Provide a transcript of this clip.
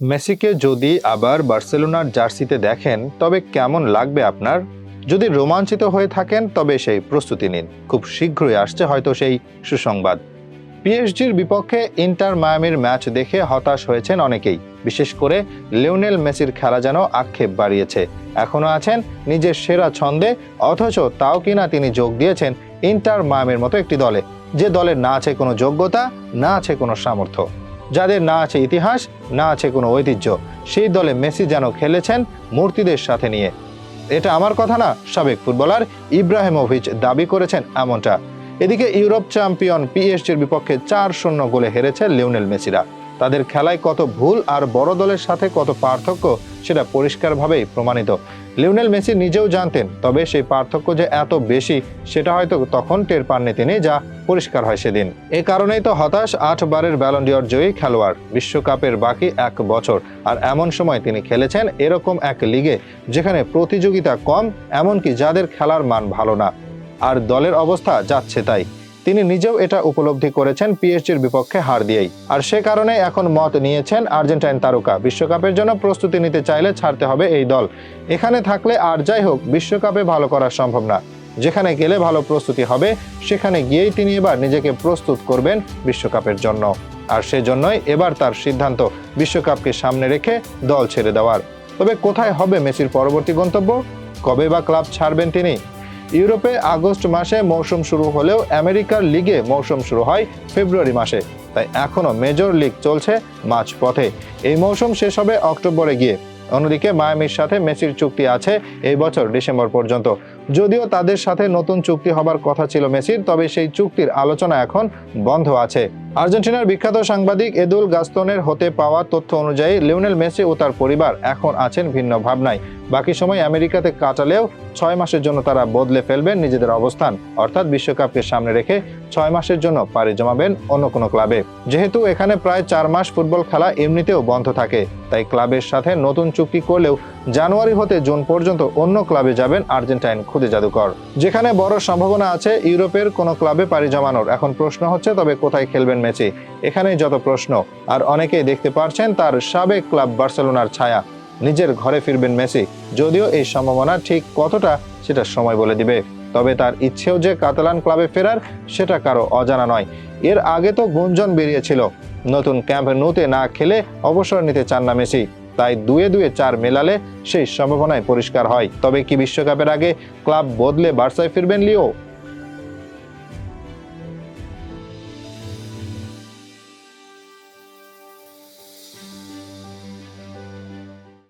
মেসিকে যদি আবার বার্সেলোনার জার্সিতে দেখেন, তবে কেমন লাগবে আপনার? যদি রোমাঞ্চিত হয়ে থাকেন, তবে সেই প্রস্তুতি নিন। খুব শীঘ্রই আসছে হয়তো সেই সুসংবাদ। পিএসজির বিপক্ষে ইন্টার মায়ামির ম্যাচ দেখে হতাশ হয়েছেন অনেকেই। বিশেষ করে লিওনেল মেসির খেলা যেন আক্ষেপ বাড়িয়েছে। এখনও আছেন নিজের সেরা ছন্দে, অথচ তাও কিনা তিনি যোগ দিয়েছেন ইন্টার মায়ামির মতো একটি দলে। যে দলের না আছে কোনো যোগ্যতা, না আছে কোনো সামর্থ্য। যাদের না আছে ইতিহাস, না আছে কোনো ঐতিহ্য। সেই দলে মেসি যেন খেলেছেন মূর্তিদের সাথে নিয়ে। এটা আমার কথা না, সাবেক ফুটবলার ইব্রাহিমোভিচ দাবি করেছেন এমনটা। এদিকে ইউরোপ চ্যাম্পিয়ন পিএসজির বিপক্ষে চার শূন্য গোলে হেরেছে লিওনেল মেসিরা। তাদের খেলায় কত ভুল আর বড় দলের সাথে কত পার্থক্য সেটা পরিষ্কারভাবেই প্রমাণিত। লিওনেল মেসি নিজেও জানতেন, তবে সেই পার্থক্য যে এত বেশি সেটা হয়তো তখন টের পাননি তিনি, যা পরিষ্কার হয় সেদিন। এ কারণেই তো হতাশ আট বারের ব্যালন্ডিয়র জয়ী খেলোয়াড়, বিশ্বকাপের বাকি এক বছর। আর এমন সময় তিনি খেলেছেন এরকম এক লিগে, যেখানে প্রতিযোগিতা কম, এমনকি যাদের খেলার মান ভালো না। আর দলের অবস্থা যাচ্ছে তাই। তিনি নিজেও এটা উপলব্ধি করেছেন পিএসজির বিপক্ষে হার দিয়েই। আর সে কারণে এখন মত নিয়েছেন আর্জেন্টাইন তারকা। বিশ্বকাপের জন্য প্রস্তুতি নিতে চাইলে ছাড়তে হবে এই দল। এখানে থাকলে আর যাই হোক, বিশ্বকাপে ভালো করা সম্ভব না। যেখানে গেলে ভালো প্রস্তুতি হবে, সেখানে গিয়েই তিনি এবার নিজেকে প্রস্তুত করবেন বিশ্বকাপের জন্য। আর সেজন্যই এবার তার সিদ্ধান্ত বিশ্বকাপকে সামনে রেখে দল ছেড়ে দেওয়ার। তবে কোথায় হবে মেসির পরবর্তী গন্তব্য? কবে বা ক্লাব ছাড়বেন তিনি? ইউরোপে আগস্ট মাসে মৌসুম শুরু হলেও আমেরিকার লিগে মৌসুম শুরু হয় ফেব্রুয়ারি মাসে। তাই এখনও মেজর লিগ চলছে মাঝপথে। এই মৌসুম শেষ হবে অক্টোবরে গিয়ে। অন্যদিকে মায়ামির সাথে মেসির চুক্তি আছে এই বছর ডিসেম্বর পর্যন্ত। যদিও তাদের সাথে নতুন চুক্তি হবার কথা ছিল মেসির, তবে সেই চুক্তির আলোচনা এখন বন্ধ আছে। আর্জেন্টিনার বিখ্যাত সাংবাদিক এদুল গাস্তনের হতে পাওয়া তথ্য অনুযায়ী, লিওনেল মেসি ও তার পরিবার এখন আছেন ভিন্ন ভাবনায়। বাকি সময় আমেরিকাতে কাটালেও ছয় মাসের জন্য তারা বদলে ফেলবেন নিজেদের অবস্থান। অর্থাৎ বিশ্বকাপকে সামনে রেখে ছয় মাসের জন্য পাড়ি জমাবেন অন্য কোনো ক্লাবে। যেহেতু এখানে প্রায় চার মাস ফুটবল খেলা এমনিতেও বন্ধ থাকে, তাই ক্লাবের সাথে নতুন চুক্তি করলেও জানুয়ারি হতে জুন পর্যন্ত অন্য ক্লাবে যাবেন আর্জেন্টাইন খুদে জাদুকর। যেখানে বড় সম্ভাবনা আছে, ইউরোপের কোনো ক্লাবে পাড়ি জমানোর। এখন প্রশ্ন হচ্ছে, তবে কোথায় খেলবেন মেসি এখানেই যত প্রশ্ন, আর অনেকেই দেখতে পারছেন তার সাবেক ক্লাব বার্সেলোনার ছায়া। নিজের ঘরে ফিরবেন মেসি, যদিও এই সম্ভাবনা ঠিক কতটা সেটা সময় বলে দিবে। তবে তার ইচ্ছেও যে কাতালান ক্লাবে ফেরার, সেটা কারও অজানা নয়। এর আগে তো গুঞ্জন বেরিয়েছিল, নতুন ক্যাম্প নুতে না খেলে অবসর নিতে চান না মেসি। তাই দুয়ে দুয়ে চার মেলালে সেই সম্ভাবনায় পরিষ্কার হয়। তবে কি বিশ্বকাপের আগে ক্লাব বদলে বার্সায় ফিরবেন লিও?